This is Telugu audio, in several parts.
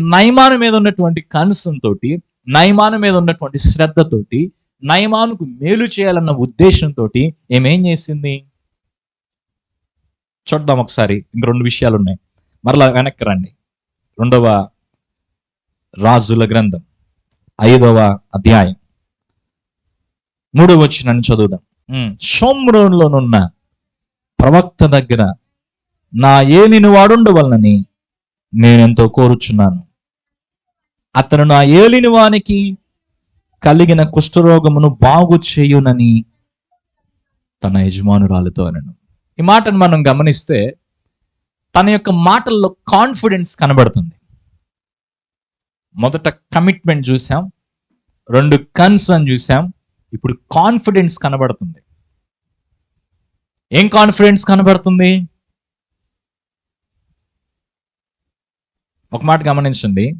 నయమాను మీద ఉన్నటువంటి కన్సం తోటి నయమాను మీద ఉన్నటువంటి శ్రద్ధతోటి నయమానుకు మేలు చేయాలన్న ఉద్దేశంతో ఏమేం చేసింది? చూద్దాం ఒకసారి. ఇంక రెండు విషయాలు ఉన్నాయి. మరలా వెనక్కి రండి. రెండవ రాజుల గ్రంథం. ఐదవ అధ్యాయం. మూడవ వచ్చిన చదువుదాం. షోమ్రోన్లోనున్న ప్రవక్త దగ్గర నా ఏలిని వాడుండవలనని నేనెంతో కోరుచున్నాను. అతను నా ఏలిని వానికి కలిగిన కుష్ఠరోగమును బాగు చేయునని తన యజమానురాలతో అనను. ఈ మాటను మనం గమనిస్తే తన యొక్క మాటల్లో కాన్ఫిడెన్స్ కనబడుతుంది. మొదట కమిట్మెంట్ చూసాం రెండు కన్సర్న్ చూసాం ఇప్పుడు కాన్ఫిడెన్స్ కనబడుతుంది. ఏం కాన్ఫిడెన్స్ కనబడుతుంది? ఒక మాట గమనించండి.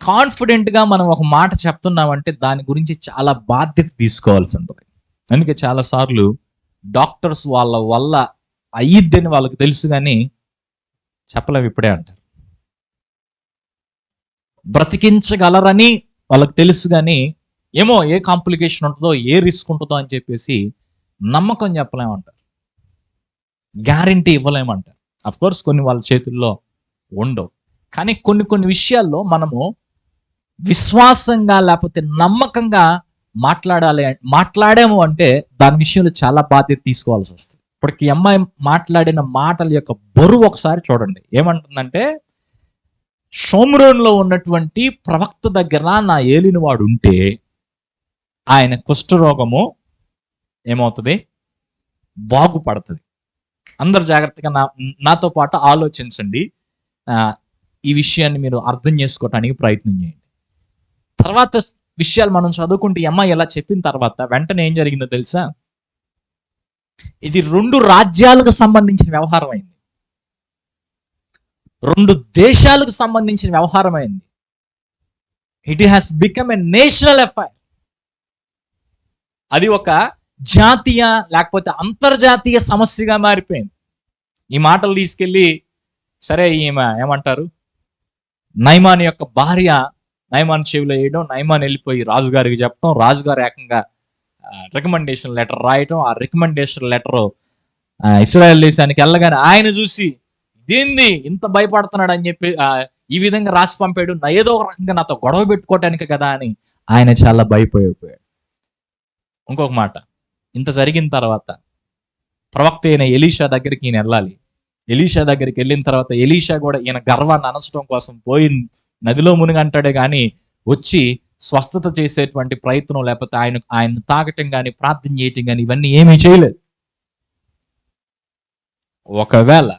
కాన్ఫిడెంట్గా మనం ఒక మాట చెప్తున్నామంటే దాని గురించి చాలా బాధ్యత తీసుకోవాల్సి ఉంటుంది. అందుకే చాలాసార్లు డాక్టర్స్ వాళ్ళ వల్ల అయ్యిద్దని వాళ్ళకి తెలుసు కానీ చెప్పలేము ఇప్పుడే అంటారు. బ్రతికించగలరని వాళ్ళకి తెలుసు కానీ ఏమో ఏ కాంప్లికేషన్ ఉంటుందో ఏ రిస్క్ ఉంటుందో అని చెప్పేసి నమ్మకం చెప్పలేమంటారు గ్యారంటీ ఇవ్వలేమంటారు అఫ్ కోర్స్ కొన్ని వాళ్ళ చేతుల్లో ఉండవు. కానీ కొన్ని కొన్ని విషయాల్లో మనము విశ్వాసంగా లేకపోతే నమ్మకంగా మాట్లాడాలి మాట్లాడాము అంటే దాని విషయంలో చాలా బాధ్యత తీసుకోవాల్సి వస్తుంది. ఇప్పటికి అమ్మాయి మాట్లాడిన మాటల యొక్క బరువు ఒకసారి చూడండి. ఏమంటుందంటే షోమ్రోన్లో ఉన్నటువంటి ప్రవక్త దగ్గర నా ఏలిన వాడు ఉంటే ఆయన కుష్ఠరోగము ఏమవుతుంది? బాగుపడుతుంది. అందరు జాగ్రత్తగా నా నాతో పాటు ఆలోచించండి. ఈ విషయాన్ని మీరు అర్థం చేసుకోవటానికి ప్రయత్నం చేయండి. తర్వాత విషయాలు మనం చదువుకుంటే అమ్మాయి ఎలా చెప్పిన తర్వాత వెంటనే ఏం జరిగిందో తెలుసా? ఇది రెండు రాజ్యాలకు సంబంధించిన వ్యవహారం అయింది. రెండు దేశాలకు సంబంధించిన వ్యవహారం అయింది. It has become a national affair అది ఒక జాతీయ లేకపోతే అంతర్జాతీయ సమస్యగా మారిపోయింది. ఈ మాటలు తీసుకెళ్ళి సరే ఈమె ఏమంటారు? నైమాన్ యొక్క భార్య నైమాన్ చెవిలో వేయడం నైమాన్ వెళ్ళిపోయి రాజుగారికి చెప్పడం రాజుగారు ఏకంగా రికమెండేషన్ లెటర్ రాయటం ఆ రికమెండేషన్ లెటర్ ఇస్రాయల్ దేశానికి వెళ్ళగానే ఆయన చూసి దీన్ని ఇంత భయపడుతున్నాడు అని చెప్పి ఈ విధంగా రాసి పంపాడు. నా ఏదో ఒక రకంగా నాతో గొడవ పెట్టుకోవటానికి కదా అని ఆయన చాలా భయపోయిపోయాడు ఇంకొక మాట ఇంత జరిగిన తర్వాత ప్రవక్త అయిన ఎలీషా దగ్గరికి ఈయన వెళ్ళాలి. ఎలీషా దగ్గరికి వెళ్ళిన తర్వాత ఎలీషా కూడా ఈయన గర్వాన్ని అనచడం కోసం పోయింది నదిలో మునిగంటాడే కానీ వచ్చి స్వస్థత చేసేటువంటి ప్రయత్నం లేకపోతే ఆయన ఆయన తాగటం కానీ ప్రార్థన చేయటం కానీ ఇవన్నీ ఏమీ చేయలేదు. ఒకవేళ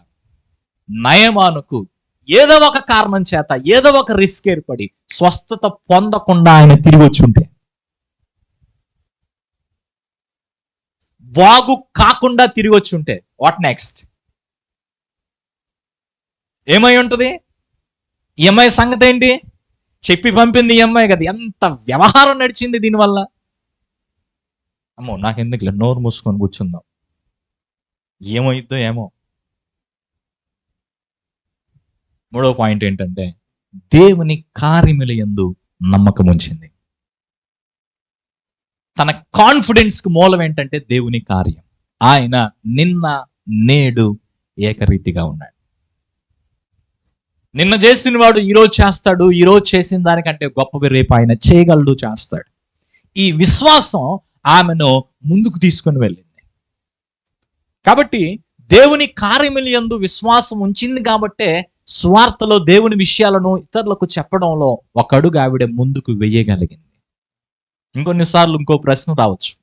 నయమానుకు ఏదో ఒక కారణం చేత ఏదో ఒక రిస్క్ ఏర్పడి స్వస్థత పొందకుండా ఆయన తిరిగి వచ్చి ఉంటే బాగు కాకుండా తిరిగి వచ్చి ఉంటే వాట్ నెక్స్ట్ ఏమై ఉంటుంది? ఈ అమ్మాయి సంగతి ఏంటి? చెప్పి పంపింది ఈ అమ్మాయి కదా. ఎంత వ్యవహారం నడిచింది దీనివల్ల? అమ్మో నాకెందుకులే? నోరు మూసుకొని కూర్చుందాం. ఏమైద్దో ఏమో. మూడో పాయింట్ ఏంటంటే దేవుని కార్యముల యందు నమ్మకం ఉంచింది. తన కాన్ఫిడెన్స్కి మూలం ఏంటంటే దేవుని కార్యం. ఆయన నిన్న నేడు ఏకరీతిగా ఉన్నాడు. నిన్న చేసిన వాడు ఈరోజు చేస్తాడు ఈరోజు చేసిన దానికంటే గొప్పవి రేపు ఆయన చేయగలడు చేస్తాడు. ఈ విశ్వాసం ఆమెను ముందుకు తీసుకుని వెళ్ళింది. కాబట్టి దేవుని కార్యముల యందు విశ్వాసం ఉంచింది కాబట్టే స్వార్థలో దేవుని విషయాలను ఇతరులకు చెప్పడంలో ఒక అడుగు ఆవిడ ముందుకు వెయ్యగలిగింది ఇంకొన్నిసార్లు ఇంకో ప్రశ్న రావచ్చు.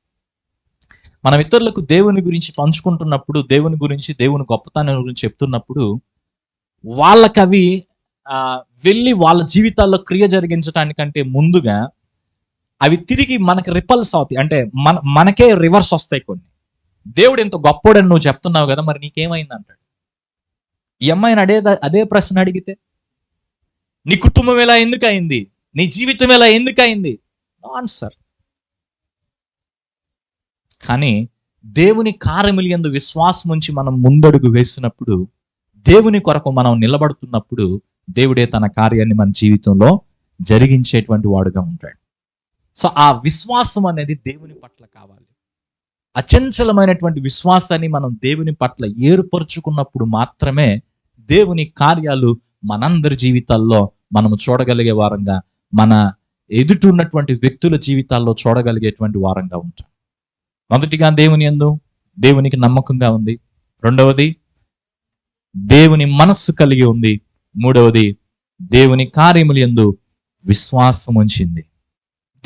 మనం ఇతరులకు దేవుని గురించి పంచుకుంటున్నప్పుడు దేవుని గురించి దేవుని గొప్పతనం గురించి చెప్తున్నప్పుడు వాళ్ళకి అవి వెళ్ళి వాళ్ళ జీవితాల్లో క్రియ జరిగించడానికంటే ముందుగా అవి తిరిగి మనకి రిపల్స్ అవుతాయి. అంటే మన మనకే రివర్స్ వస్తాయి కొన్ని. దేవుడు ఎంత గొప్పోడని నువ్వు చెప్తున్నావు కదా మరి నీకేమైంది అంటాడు. ఈ అమ్మాయిని అదే అదే ప్రశ్న అడిగితే నీ కుటుంబం ఎలా ఎందుకు అయింది నీ జీవితం ఎలా ఎందుకు అయింది ఆన్సర్ కానీ దేవుని కార్యములు విశ్వాసం ఉంచి మనం ముందడుగు వేసినప్పుడు దేవుని కొరకు మనం నిలబడుతున్నప్పుడు దేవుడే తన కార్యాన్ని మన జీవితంలో జరిగించేటువంటి వాడుగా ఉంటాడు. సో ఆ విశ్వాసం అనేది దేవుని పట్ల కావాలి. అచంచలమైనటువంటి విశ్వాసాన్ని మనం దేవుని పట్ల ఏర్పరచుకున్నప్పుడు మాత్రమే దేవుని కార్యాలు మనందరి జీవితాల్లో మనము చూడగలిగే వారంగా మన ఎదుటున్నటువంటి వ్యక్తుల జీవితాల్లో చూడగలిగేటువంటి వారంగా ఉంటాం. మొదటిగా దేవుని ఎందు దేవునికి నమ్మకంగా ఉంది. రెండవది దేవుని మనస్సు కలిగి ఉంది. మూడవది దేవుని కార్యములు ఎందు విశ్వాసం ఉంచింది.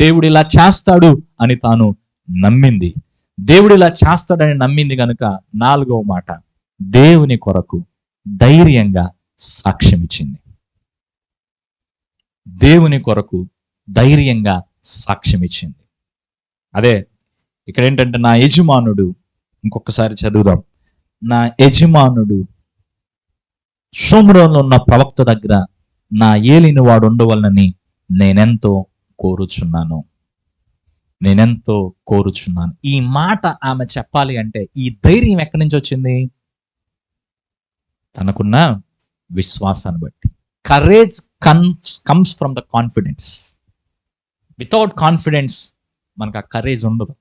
దేవుడు ఇలా చేస్తాడు అని తాను నమ్మింది. దేవుడు ఇలా చేస్తాడని నమ్మింది గనుక నాలుగవ మాట దేవుని కొరకు ధైర్యంగా సాక్ష్యం ఇచ్చింది. దేవుని కొరకు ధైర్యంగా సాక్ష్యం ఇచ్చింది. అదే ఇక్కడ ఏంటంటే నా యజమానుడు ఇంకొకసారి చదువుదాం. నా యజమానుడు షోమ్రోన్లో ఉన్న ప్రవక్త దగ్గర నా ఏలిని వాడు ఉండవలనని నేనెంతో కోరుచున్నాను. నేనెంతో కోరుచున్నాను. ఈ మాట ఆమె చెప్పాలి అంటే ఈ ధైర్యం ఎక్కడి నుంచి వచ్చింది? తనకున్న విశ్వాసాన్ని బట్టి. Courage comes comes from the confidence without confidence మనకు ఆ కరేజ్ ఉండదు.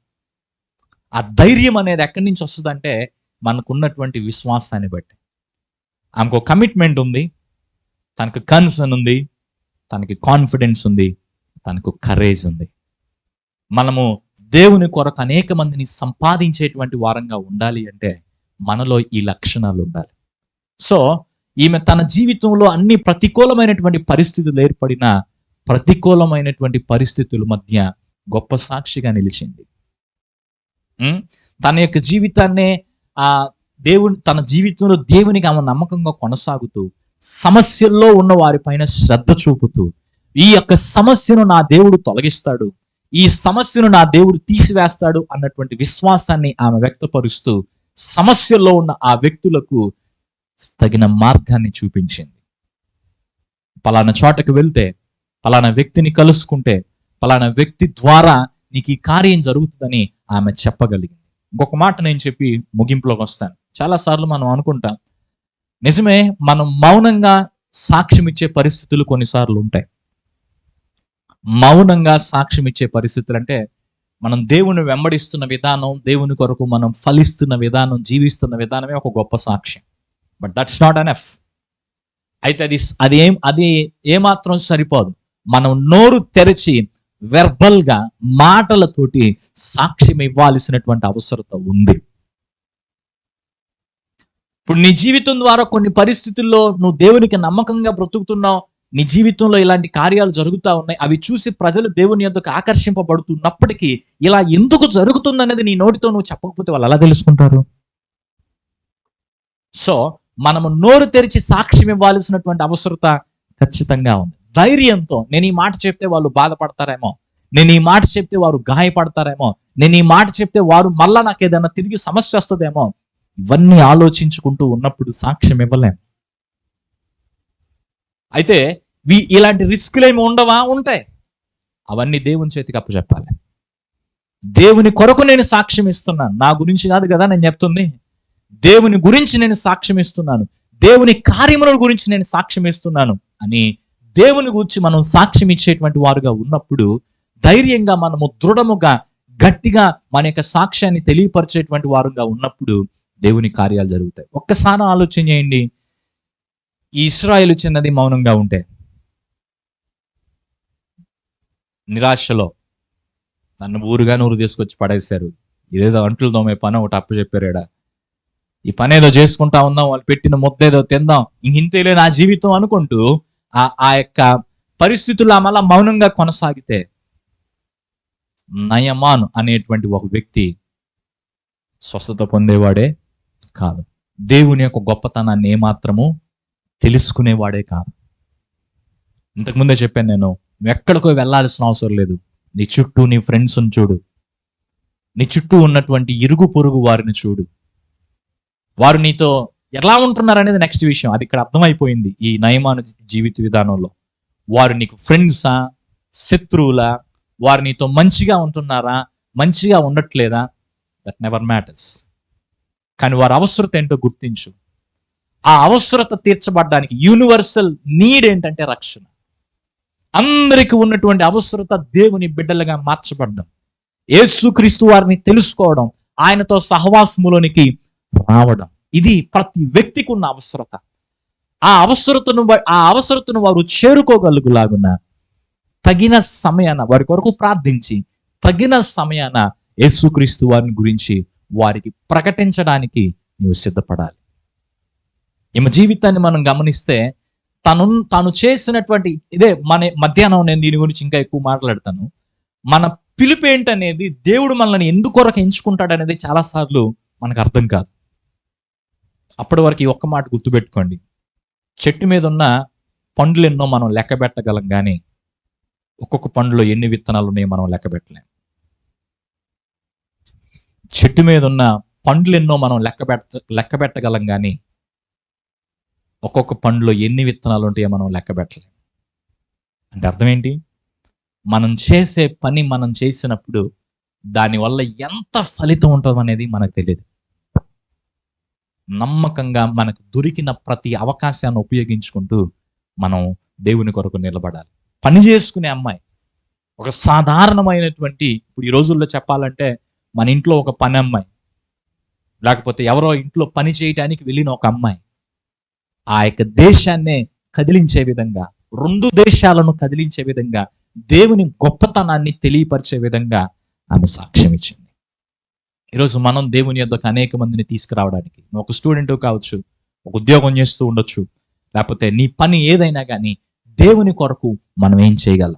ఆ ధైర్యం అనేది ఎక్కడి నుంచి వస్తుందంటే మనకున్నటువంటి విశ్వాసాన్ని బట్టి. ఆమెకు కమిట్మెంట్ ఉంది. తనకు కన్సర్న్ ఉంది. తనకి కాన్ఫిడెన్స్ ఉంది. తనకు కరేజ్ ఉంది. మనము దేవుని కొరకు అనేక మందిని సంపాదించేటువంటి వారంగా ఉండాలి అంటే మనలో ఈ లక్షణాలు ఉండాలి. సో ఈమె తన జీవితంలో అన్ని ప్రతికూలమైనటువంటి పరిస్థితులు ఏర్పడిన ప్రతికూలమైనటువంటి పరిస్థితుల మధ్య గొప్ప సాక్షిగా నిలిచింది. తన యొక్క జీవితాన్నే ఆ దేవుని తన జీవితంలో దేవునికి ఆమె నమ్మకంగా కొనసాగుతూ సమస్యల్లో ఉన్న వారిపైన శ్రద్ధ చూపుతూ ఈ యొక్క సమస్యను నా దేవుడు తొలగిస్తాడు ఈ సమస్యను నా దేవుడు తీసివేస్తాడు అన్నటువంటి విశ్వాసాన్ని ఆమె వ్యక్తపరుస్తూ సమస్యల్లో ఉన్న ఆ వ్యక్తులకు తగిన మార్గాన్ని చూపించింది. పలానా చోటకు వెళ్తే పలానా వ్యక్తిని కలుసుకుంటే పలానా వ్యక్తి ద్వారా నీకు ఈ కార్యం జరుగుతుందని ఆమె చెప్పగలిగింది. ఇంకొక మాట నేను చెప్పి ముగింపులోకి వస్తాను. చాలా సార్లు మనం అనుకుంటాం. నిజమే మనం మౌనంగా సాక్ష్యం ఇచ్చే పరిస్థితులు కొన్నిసార్లు ఉంటాయి. మౌనంగా సాక్ష్యం ఇచ్చే పరిస్థితులు అంటే మనం దేవుని వెంబడిస్తున్న విధానం దేవుని కొరకు మనం ఫలిస్తున్న విధానం జీవిస్తున్న విధానమే ఒక గొప్ప సాక్ష్యం. But that's not enough అయితే అది అది ఏం అది ఏమాత్రం సరిపోదు. మనం నోరు తెరిచి వెర్బల్గా మాటలతోటి సాక్ష్యం ఇవ్వాల్సినటువంటి అవసరత ఉంది. ఇప్పుడు నీ జీవితం ద్వారా కొన్ని పరిస్థితుల్లో నువ్వు దేవునికి నమ్మకంగా బ్రతుకుతున్నావు. నీ జీవితంలో ఇలాంటి కార్యాలు జరుగుతా ఉన్నాయి. అవి చూసి ప్రజలు దేవుని యొక్క ఆకర్షింపబడుతున్నప్పటికీ ఇలా ఎందుకు జరుగుతుందనేది నీ నోటితో నువ్వు చెప్పకపోతే వాళ్ళు ఎలా తెలుసుకుంటారు? సో మనము నోరు తెరిచి సాక్ష్యం ఇవ్వాల్సినటువంటి అవసరత ఖచ్చితంగా ఉంది. ధైర్యంతో నేను ఈ మాట చెప్తే వాళ్ళు బాధపడతారేమో. నేను ఈ మాట చెప్తే వారు గాయపడతారేమో. నేను ఈ మాట చెప్తే వారు మళ్ళా నాకు ఏదైనా తిరిగి సమస్య వస్తుందేమో. ఇవన్నీ ఆలోచించుకుంటూ ఉన్నప్పుడు సాక్ష్యం ఇవ్వలేం. అయితే ఇలాంటి రిస్కులు ఉండవా? ఉంటాయి. అవన్నీ దేవుని చేతికి అప్పు చెప్పాలి దేవుని కొరకు నేను సాక్ష్యం ఇస్తున్నాను నా గురించి కాదు కదా నేను చెప్తుంది? దేవుని గురించి నేను సాక్ష్యం ఇస్తున్నాను. దేవుని కార్యముల గురించి నేను సాక్ష్యం ఇస్తున్నాను అని దేవుని గురించి మనం సాక్ష్యం ఇచ్చేటువంటి వారుగా ఉన్నప్పుడు ధైర్యంగా మనము దృఢముగా గట్టిగా మన యొక్క సాక్ష్యాన్ని తెలియపరిచేటువంటి వారుగా ఉన్నప్పుడు దేవుని కార్యాలు జరుగుతాయి. ఒక్కసారి ఆలోచన చేయండి. ఈ ఇస్రాయేల్ చిన్నది మౌనంగా ఉంటే నిరాశలో నన్ను ఊరుగా నూరు తీసుకొచ్చి పడేశారు. ఇదేదో అంట్లు దోమే పని ఒకటి అప్పు చెప్పారేడా? ఈ పని ఏదో చేసుకుంటా ఉందాం వాళ్ళు పెట్టిన ముద్ద ఏదో తిందాం. ఇంతేలే నా జీవితం అనుకుంటూ ఆ ఆ యొక్క పరిస్థితులు మళ్ళా మౌనంగా కొనసాగితే నయమాన్ అనేటువంటి ఒక వ్యక్తి స్వస్థత పొందేవాడే కాదు. దేవుని యొక్క గొప్పతనాన్ని ఏమాత్రము తెలుసుకునేవాడే కాదు. ఇంతకుముందే చెప్పాను నేను ఎక్కడికో వెళ్ళాల్సిన అవసరం లేదు. నీ చుట్టూ నీ ఫ్రెండ్స్ని చూడు. నీ చుట్టూ ఉన్నటువంటి ఇరుగు పొరుగు వారిని చూడు. వారు నీతో ఎలా ఉంటున్నారు అనేది నెక్స్ట్ విషయం. అది ఇక్కడ అర్థమైపోయింది ఈ నయమాను జీవిత విధానంలో. వారు నీకు ఫ్రెండ్సా శత్రువులా వారు నీతో మంచిగా ఉంటున్నారా మంచిగా ఉండట్లేదా? దట్ నెవర్ మ్యాటర్స్ కానీ వారి అవసరత ఏంటో గుర్తించు. ఆ అవసరత తీర్చబడడానికి యూనివర్సల్ నీడ్ ఏంటంటే రక్షణ. అందరికి ఉన్నటువంటి అవసరత దేవుని బిడ్డలుగా మార్చబడ్డం. యేసుక్రీస్తు వారిని తెలుసుకోవడం ఆయనతో సహవాసములోనికి రావడం. ఇది ప్రతి వ్యక్తికి ఉన్న అవసరత. ఆ అవసరతను ఆ అవసరతను వారు చేరుకోగలుగులాగున తగిన సమయాన వారి కొరకు ప్రార్థించి తగిన సమయాన యేసుక్రీస్తు వారిని గురించి వారికి ప్రకటించడానికి నీవు సిద్ధపడాలి. ఈమె జీవితాన్ని మనం గమనిస్తే తను తాను చేసినటువంటి ఇదే మన మధ్యాహ్నం నేను దీని గురించి ఇంకా ఎక్కువ మాట్లాడతాను. మన పిలుపు ఏంటనేది దేవుడు మనల్ని ఎందుకొరకు ఎంచుకుంటాడు అనేది చాలాసార్లు మనకు అర్థం కాదు. అప్పటి వరకు ఈ ఒక్క మాట గుర్తుపెట్టుకోండి. చెట్టు మీద ఉన్న పండ్లు ఎన్నో మనం లెక్క పెట్టగలం కానీ ఒక్కొక్క పండులో ఎన్ని విత్తనాలు ఉన్నాయో మనం లెక్క పెట్టలేము చెట్టు మీద ఉన్న పండ్లు ఎన్నో మనం లెక్క పెట్ట లెక్క పెట్టగలం కానీ ఒక్కొక్క పండులో ఎన్ని విత్తనాలు ఉంటాయో మనం లెక్క పెట్టలేం. అంటే అర్థం ఏంటి మనం చేసే పని మనం చేసినప్పుడు దానివల్ల ఎంత ఫలితం ఉంటుందో అనేది మనకు తెలియదు నమ్మకంగా మనకు దొరికిన ప్రతి అవకాశాన్ని ఉపయోగించుకుంటూ మనం దేవుని కొరకు నిలబడాలి. పని చేసుకునే అమ్మాయి ఒక సాధారణమైనటువంటి ఇప్పుడు ఈ రోజుల్లో చెప్పాలంటే మన ఇంట్లో ఒక పని అమ్మాయి. లేకపోతే ఎవరో ఇంట్లో పని చేయటానికి వెళ్ళిన ఒక అమ్మాయి. ఆ యొక్క దేశాన్నే కదిలించే విధంగా రెండు దేశాలను కదిలించే విధంగా దేవుని గొప్పతనాన్ని తెలియపరిచే విధంగా ఆమె సాక్ష్యం ఇచ్చింది. ఈరోజు మనం దేవుని యొద్దకు అనేక మందిని తీసుకురావడానికి నువ్వు ఒక స్టూడెంట్ కావచ్చు ఒక ఉద్యోగం చేస్తూ ఉండొచ్చు లేకపోతే నీ పని ఏదైనా కానీ దేవుని కొరకు మనం ఏం చేయగలం?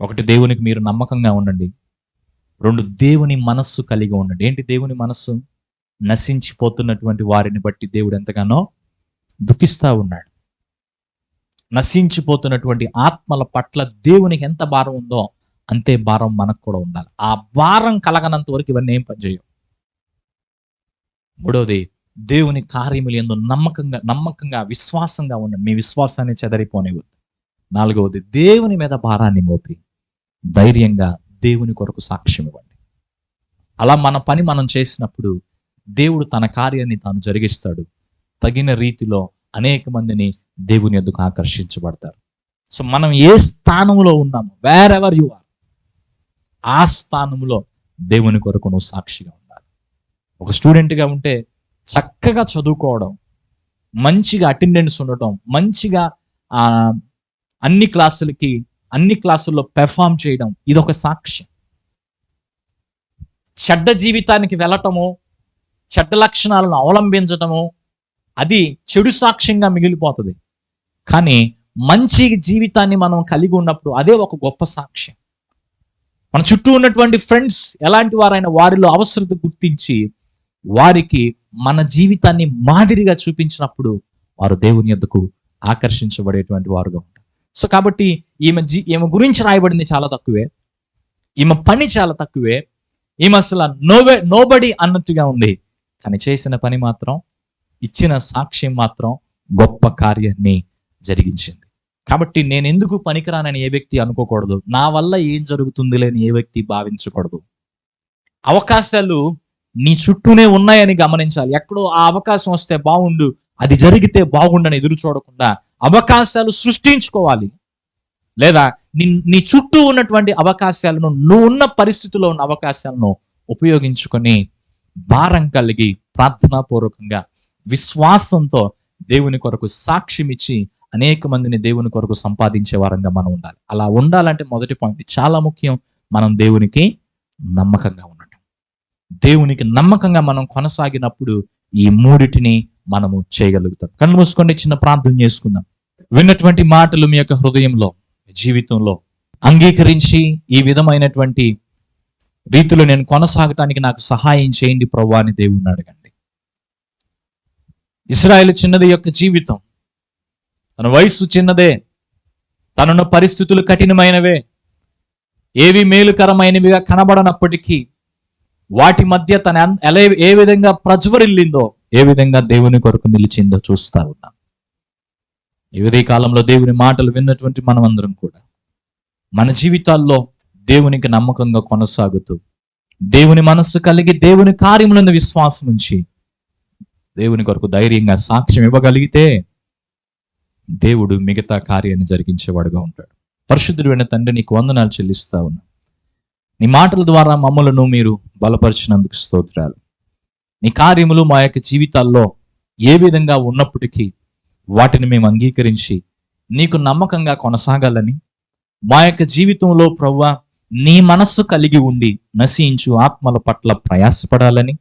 ఒకటి దేవునికి మీరు నమ్మకంగా ఉండండి. రెండు దేవుని మనస్సు కలిగి ఉండండి. ఏంటి దేవుని మనస్సు? నశించిపోతున్నటువంటి వారిని బట్టి దేవుడు ఎంతగానో దుఃఖిస్తా ఉన్నాడు. నశించిపోతున్నటువంటి ఆత్మల పట్ల దేవునికి ఎంత భారం ఉందో అంతే భారం మనకు కూడా ఉండాలి. ఆ భారం కలగనంత వరకు ఇవన్నీ ఏం పనిచేయవు మూడవది దేవుని కార్యములు ఎందు నమ్మకంగా నమ్మకంగా విశ్వాసంగా ఉండండి. మీ విశ్వాసాన్ని చెదరిపోనివ్వద్దు. నాలుగవది దేవుని మీద భారాన్ని మోపి ధైర్యంగా దేవుని కొరకు సాక్ష్యం ఇవ్వండి. అలా మన పని మనం చేసినప్పుడు దేవుడు తన కార్యాన్ని తాను జరిగిస్తాడు. తగిన రీతిలో అనేక మందిని దేవుని ఎందుకు ఆకర్షించబడతారు. సో మనం ఏ స్థానంలో ఉన్నాము వేర్ ఎవర్ యు ఆర్ ఆ స్థానంలో దేవుని కొరకు నువ్వు సాక్షిగా ఉండాలి. ఒక స్టూడెంట్గా ఉంటే చక్కగా చదువుకోవడం మంచిగా అటెండెన్స్ ఉండటం మంచిగా ఆ, అన్ని క్లాసులకి అన్ని క్లాసుల్లో పెర్ఫామ్ చేయడం ఇది ఒక సాక్ష్యం. చెడ్డ జీవితానికి వెళ్ళటము చెడ్డ లక్షణాలను అవలంబించటము అది చెడు సాక్ష్యంగా మిగిలిపోతుంది. కానీ మంచి జీవితాన్ని మనం కలిగి ఉన్నప్పుడు అదే ఒక గొప్ప సాక్ష్యం. మన చుట్టూ ఉన్నటువంటి ఫ్రెండ్స్ ఎలాంటి వారైనా వారిలో అవసరత గుర్తించి వారికి మన జీవితాన్ని మాదిరిగా చూపించినప్పుడు వారు దేవుని యొద్దకు ఆకర్షించబడేటువంటి వారుగా ఉంటారు. సో కాబట్టి ఈమె జీ ఈమె గురించి రాయబడింది చాలా తక్కువే. ఈమె పని చాలా తక్కువే. ఈమె అసలు నోవే నోబడి అన్నట్టుగా ఉంది. కానీ చేసిన పని మాత్రం ఇచ్చిన సాక్ష్యం మాత్రం గొప్ప కార్యాన్ని జరిగించింది. కాబట్టి నేను ఎందుకు పనికిరానని ఏ వ్యక్తి అనుకోకూడదు. నా వల్ల ఏం జరుగుతుంది లేని ఏ వ్యక్తి భావించకూడదు. అవకాశాలు నీ చుట్టూనే ఉన్నాయని గమనించాలి. ఎక్కడో ఆ అవకాశం వస్తే బాగుండు అది జరిగితే బాగుండని ఎదురు చూడకుండా అవకాశాలు సృష్టించుకోవాలి. లేదా నీ నీ చుట్టూ ఉన్నటువంటి అవకాశాలను నువ్వు ఉన్న పరిస్థితిలో ఉన్న అవకాశాలను ఉపయోగించుకొని భారం కలిగి ప్రార్థనాపూర్వకంగా విశ్వాసంతో దేవుని కొరకు సాక్ష్యమిచ్చి అనేక మందిని దేవుని కొరకు సంపాదించే వారంగా మనం ఉండాలి. అలా ఉండాలంటే మొదటి పాయింట్ చాలా ముఖ్యం. మనం దేవునికి నమ్మకంగా ఉండటం. దేవునికి నమ్మకంగా మనం కొనసాగినప్పుడు ఈ మూడిటిని మనము చేయగలుగుతాం. కళ్ళు మూసుకొని చిన్న ప్రార్థన చేసుకుందాం. విన్నటువంటి మాటలు మీ యొక్క హృదయంలో జీవితంలో అంగీకరించి ఈ విధమైనటువంటి రీతిలో నేను కొనసాగటానికి నాకు సహాయం చేయండి ప్రభు అని దేవుణ్ణి అడగండి. ఇస్రాయేల్ చిన్నది యొక్క జీవితం. తన వయస్సు చిన్నదే. తనున్న పరిస్థితులు కఠినమైనవే. ఏవి మేలుకరమైనవిగా కనబడనప్పటికీ వాటి మధ్య తన ఎలా ఏ విధంగా ప్రజ్వరిల్లిందో ఏ విధంగా దేవుని కొరకు నిలిచిందో చూస్తా ఉన్నాం. ఈ కాలంలో దేవుని మాటలు విన్నటువంటి మనమందరం కూడా మన జీవితాల్లో దేవునికి నమ్మకంగా కొనసాగుతూ దేవుని మనస్సు కలిగి దేవుని కార్యములను విశ్వాసం ఉంచి దేవుని కొరకు ధైర్యంగా సాక్ష్యం ఇవ్వగలిగితే దేవుడు మిగతా కార్యాన్ని జరిగించేవాడుగా ఉంటాడు. పరిశుద్ధుడైన తండ్రి నీకు వందనాలు చెల్లిస్తా ఉన్నా. నీ మాటల ద్వారా మమ్మలను మీరు బలపరిచినందుకు స్తోత్రాలు. నీ కార్యములు మా యొక్క జీవితాల్లో ఏ విధంగా ఉన్నప్పటికీ వాటిని మేము అంగీకరించి నీకు నమ్మకంగా కొనసాగాలని మా యొక్క జీవితంలో ప్రవ్వ నీ మనస్సు కలిగి ఉండి నశించు ఆత్మల పట్ల ప్రయాసపడాలని.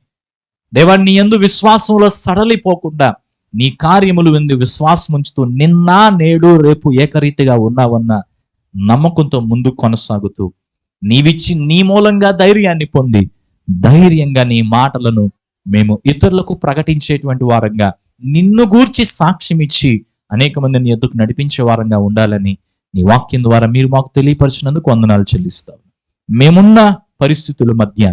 దేవా నీ విశ్వాసంలో సడలిపోకుండా నీ కార్యములు ఎందు విశ్వాసం ఉంచుతూ నిన్న నేడు రేపు ఏకరీతిగా ఉన్నావన్న నమ్మకంతో ముందు కొనసాగుతూ నీవిచ్చి నీ మూలంగా ధైర్యాన్ని పొంది ధైర్యంగా నీ మాటలను మేము ఇతరులకు ప్రకటించేటువంటి వారంగా నిన్ను గూర్చి సాక్ష్యం ఇచ్చి అనేక మందిని ఎద్దుకు నడిపించే వారంగా ఉండాలని నీ వాక్యం ద్వారా మీరు మాకు తెలియపరిచినందుకు వందనాలు చెల్లిస్తాం మేమున్న పరిస్థితుల మధ్య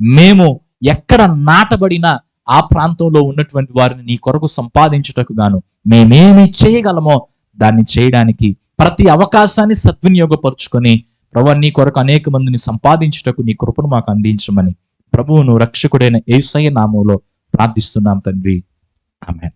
మేము ఎక్కడ నాటబడిన ఆ ప్రాంతంలో ఉన్నటువంటి వారిని నీ కొరకు సంపాదించుటకు గాను మేమేమి చేయగలమో దాన్ని చేయడానికి ప్రతి అవకాశాన్ని సద్వినియోగపరుచుకొని ప్రభా నీ కొరకు అనేక మందిని సంపాదించుటకు నీ కృపను మాకు అందించమని ప్రభువును రక్షకుడైన ఏసయ్య నామంలో ప్రార్థిస్తున్నాం తండ్రి. ఆమె